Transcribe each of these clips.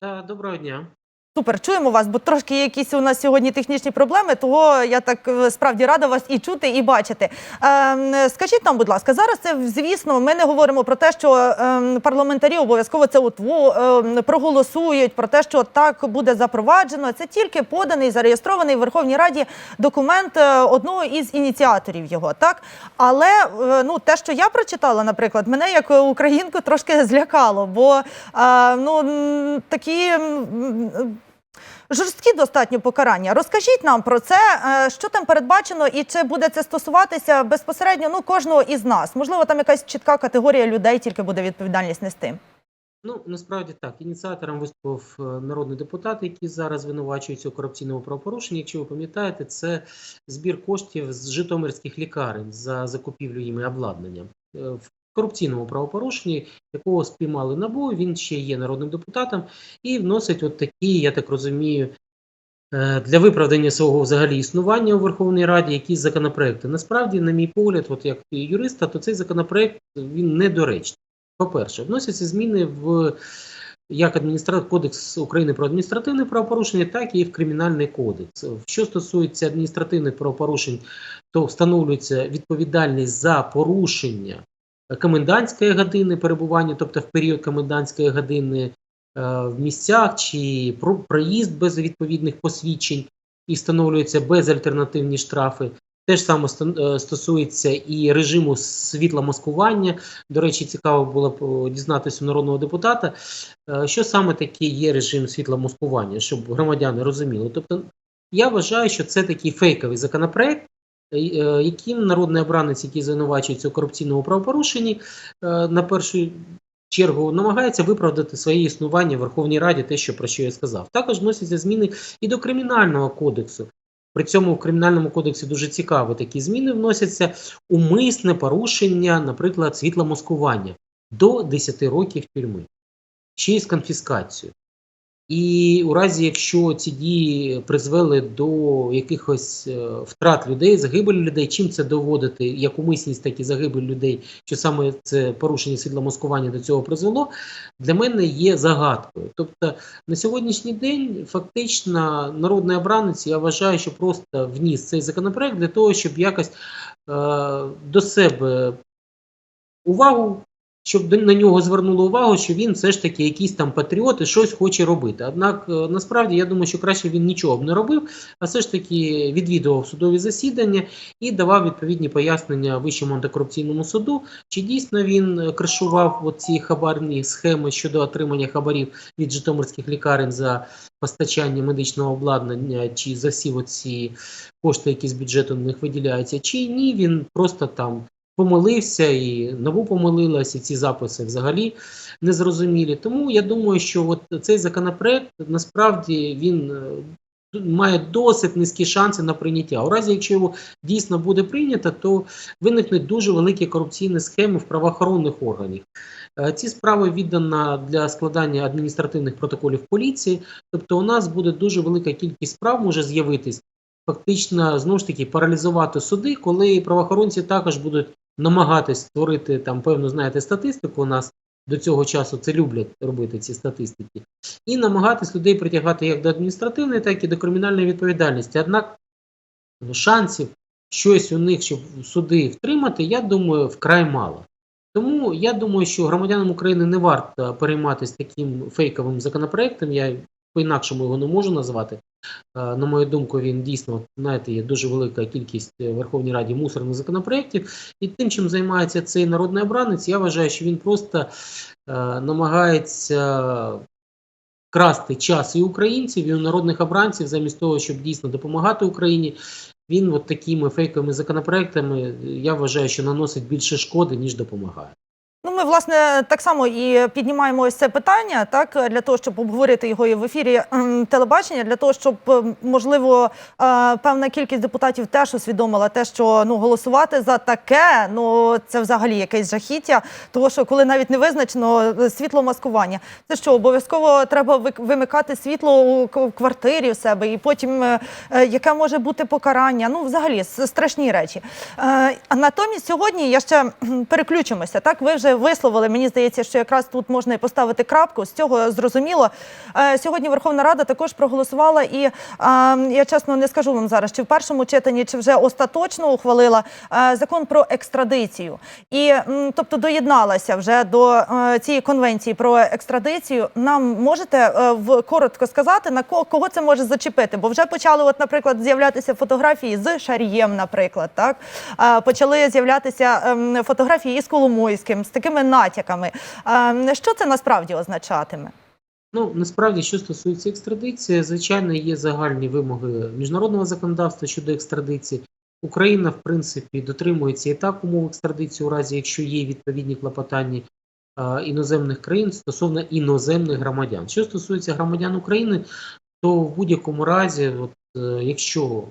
Доброго дня. Супер, чуємо вас, бо трошки якісь у нас сьогодні технічні проблеми, того я так е, справді рада вас і чути, і бачити. Ем, скажіть нам, будь ласка, зараз це звісно, ми не говоримо про те, що ем, парламентарі обов'язково це утво, ем, проголосують про те, що так буде запроваджено. Це тільки поданий, зареєстрований в Верховній Раді документ е, одного із ініціаторів його. Так, але е, ну те, що я прочитала, наприклад, мене як українку трошки злякало, бо е, ну такі. Жорсткі достатньо покарання. Розкажіть нам про це, е, що там передбачено, і чи буде це стосуватися безпосередньо ну кожного із нас? Можливо, там якась чітка категорія людей тільки буде відповідальність нести. Ну, насправді так, ініціатором виступив е, народний депутат, який зараз звинувачується у корупційному правопорушенні. Якщо ви пам'ятаєте, це збір коштів з житомирських лікарень за закупівлю їми обладнання. Е, В корупційному правопорушенні, якого спіймали НАБУ, він ще є народним депутатом і вносить от такі, я так розумію, е, для виправдання свого взагалі існування у Верховній Раді якісь законопроекти. Насправді, на мій погляд, от як юриста, то цей законопроект він недоречний. По-перше, вносяться зміни в як адміністративний кодекс України про адміністративне правопорушення, так і в кримінальний кодекс. Що стосується адміністративних правопорушень, то встановлюється відповідальність за порушення комендантської години перебування, тобто в період комендантської години е, в місцях чи про проїзд без відповідних посвідчень і встановлюються безальтернативні штрафи. Те ж саме е, стосується і режиму світломаскування. До речі, цікаво було б е, дізнатися у народного депутата, що саме таке є режим світломаскування, щоб громадяни розуміли. Тобто, я вважаю, що це такий фейковий законопроект, яким народний обранець, який звинувачується у корупційному правопорушенні, е, на першу чергу намагається виправдати своє існування в Верховній Раді, те, що про що я сказав. Також вносяться зміни і до кримінального кодексу. При цьому в кримінальному кодексі дуже цікаво такі зміни вносяться умисне порушення, наприклад, світломаскування до 10 років тюрми, ще й з конфіскацією. І у разі, якщо ці дії призвели до якихось е, втрат людей, загибелі людей, чим це доводити, як умисність, так і загибель людей, що саме це порушення світломаскування до цього призвело, для мене є загадкою. Тобто на сьогоднішній день фактично народний обранець, я вважаю, що просто вніс цей законопроект для того, щоб якось е, до себе увагу, щоб на нього звернули увагу, що він все ж таки якийсь там патріот і щось хоче робити. Однак, е, насправді, я думаю, що краще він нічого б не робив, а все ж таки відвідував судові засідання і давав відповідні пояснення Вищому антикорупційному суду, чи дійсно він е, кришував оці хабарні схеми щодо отримання хабарів від житомирських лікарень за постачання медичного обладнання, чи засів оці кошти, які з бюджету на них виділяються, чи ні, він просто там помилився і НАБУ помилилась, і ці записи взагалі незрозумілі. Тому я думаю, що от цей законопроект насправді він е, має досить низькі шанси на прийняття. У разі, якщо його дійсно буде прийнято, то виникнуть дуже великі корупційні схеми в правоохоронних органах. Е, Ці справи віддано для складання адміністративних протоколів поліції. Тобто, у нас буде дуже велика кількість справ може з'явитись. Фактично, знову ж таки, паралізувати суди, коли правоохоронці також будуть намагатись створити там певну, знаєте, статистику. У нас до цього часу це люблять робити ці статистики, і намагатись людей притягати як до адміністративної, так і до кримінальної відповідальності. Однак ну, шансів щось у них, щоб суди втримати, я думаю, вкрай мало. Тому я думаю, що громадянам України не варто перейматися таким фейковим законопроектом. Я по-інакшому його не можу назвати. Е, На мою думку, він дійсно, знаєте, є дуже велика кількість в Верховній Раді мусорних законопроєктів. І тим, чим займається цей народний обранець, я вважаю, що він просто е, намагається красти час і українців, і у народних обранців, замість того, щоб дійсно допомагати Україні. Він от такими фейковими законопроектами, я вважаю, що наносить більше шкоди, ніж допомагає. Ми власне так само і піднімаємо ось це питання, так для того, щоб обговорити його і в ефірі ем, телебачення, для того, щоб ем, можливо е, певна кількість депутатів теж усвідомила те, що ну голосувати за таке, ну це взагалі якесь жахіття. Тому що коли навіть не визначено е, світломаскування, це що обов'язково треба вимикати світло у квартирі в себе, і потім е, яке може бути покарання. Ну, взагалі страшні речі. Натомість сьогодні я ще переключимося. Так, ви вже висловили. Мені здається, що якраз тут можна і поставити крапку. З цього зрозуміло. Е, Сьогодні Верховна Рада також проголосувала, і е, я чесно не скажу вам зараз, чи в першому читанні, чи вже остаточно ухвалила е, закон про екстрадицію. І тобто доєдналася вже до цієї конвенції про екстрадицію. Нам можете в коротко сказати на кого, це може зачепити? Бо вже почали, от, наприклад, з'являтися фотографії з Шарієм, наприклад, так почали з'являтися ем, фотографії із Коломойським з такими натяками. Ем, Що це насправді означатиме? Ну, насправді, що стосується екстрадиції, звичайно, є загальні вимоги міжнародного законодавства щодо екстрадиції. Україна, в принципі, дотримується і так умов екстрадиції, у разі якщо є відповідні клопотання іноземних країн стосовно іноземних громадян. Що стосується громадян України, то в будь-якому разі, от, е, якщо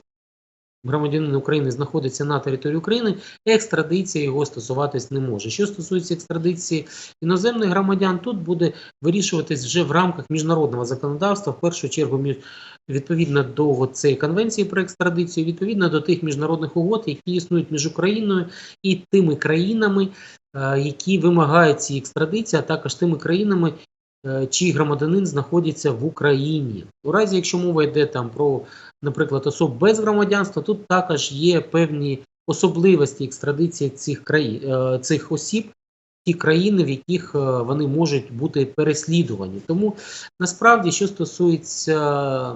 громадянин України знаходиться на території України, екстрадиція його стосуватись не може. Що стосується екстрадиції іноземних громадян, тут буде вирішуватись вже в рамках міжнародного законодавства, в першу чергу відповідно до цієї конвенції про екстрадицію, відповідно до тих міжнародних угод, які існують між Україною і тими країнами, е, які вимагають ці екстрадиції, а також тими країнами, чий громадянин знаходиться в Україні. У разі, якщо мова йде там про, наприклад, особ без громадянства, тут також є певні особливості екстрадиції цих країн е, цих осіб. Ті країни, в яких е, вони можуть бути переслідувані. Тому насправді, що стосується,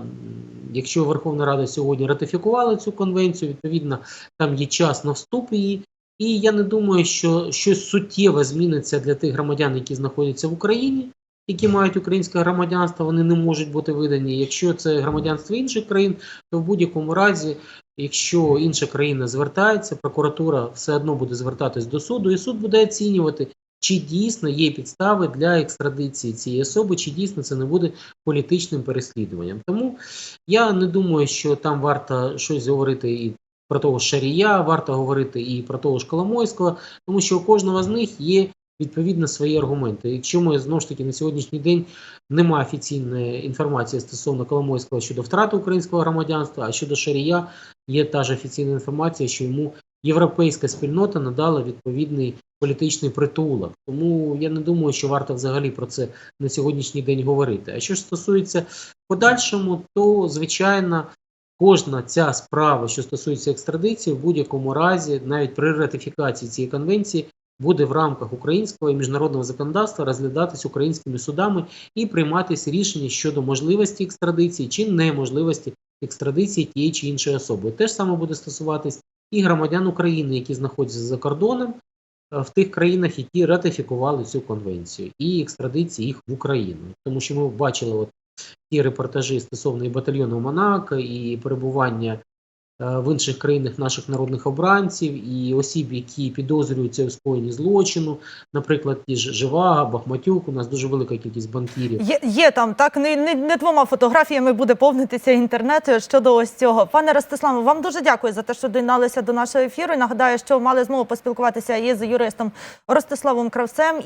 якщо Верховна Рада сьогодні ратифікувала цю конвенцію, відповідно, там є час на вступ її. І я не думаю, що щось суттєве зміниться для тих громадян, які знаходяться в Україні, які мають українське громадянство, вони не можуть бути видані. Якщо це громадянство інших країн, то в будь-якому разі, якщо інша країна звертається, прокуратура все одно буде звертатись до суду, і суд буде оцінювати, чи дійсно є підстави для екстрадиції цієї особи, чи дійсно це не буде політичним переслідуванням. Тому я не думаю, що там варто щось говорити і про того ж Шарія, варто говорити і про того ж Коломойського, тому що у кожного з них є відповідно свої аргументи. Якщо ми знову ж таки на сьогоднішній день немає офіційної інформації стосовно Коломойського щодо втрати українського громадянства, а щодо Шарія є та ж офіційна інформація, що йому європейська спільнота надала відповідний політичний притулок. Тому я не думаю, що варто взагалі про це на сьогоднішній день говорити. А що ж стосується подальшому, то звичайно. Кожна ця справа, що стосується екстрадиції, в будь-якому разі, навіть при ратифікації цієї конвенції, буде в рамках українського і міжнародного законодавства розглядатись українськими судами і прийматись рішення щодо можливості екстрадиції чи неможливості екстрадиції тієї чи іншої особи. Те ж саме буде стосуватись і громадян України, які знаходяться за кордоном е, в тих країнах, які ратифікували цю конвенцію, і екстрадиції їх в Україну, тому що ми бачили от ті репортажі стосовно батальйону Монако, і перебування в інших країнах наших народних обранців, і осіб, які підозрюються у скоєнні злочину, наприклад, ті ж Живага, Бахматюк, у нас дуже велика кількість банкірів. Є, є там так не, не, не двома фотографіями буде повнитися інтернет щодо ось цього. Пане Ростиславе, вам дуже дякую за те, що доєдналися до нашого ефіру. Нагадаю, що мали змогу поспілкуватися із юристом Ростиславом Кравцем.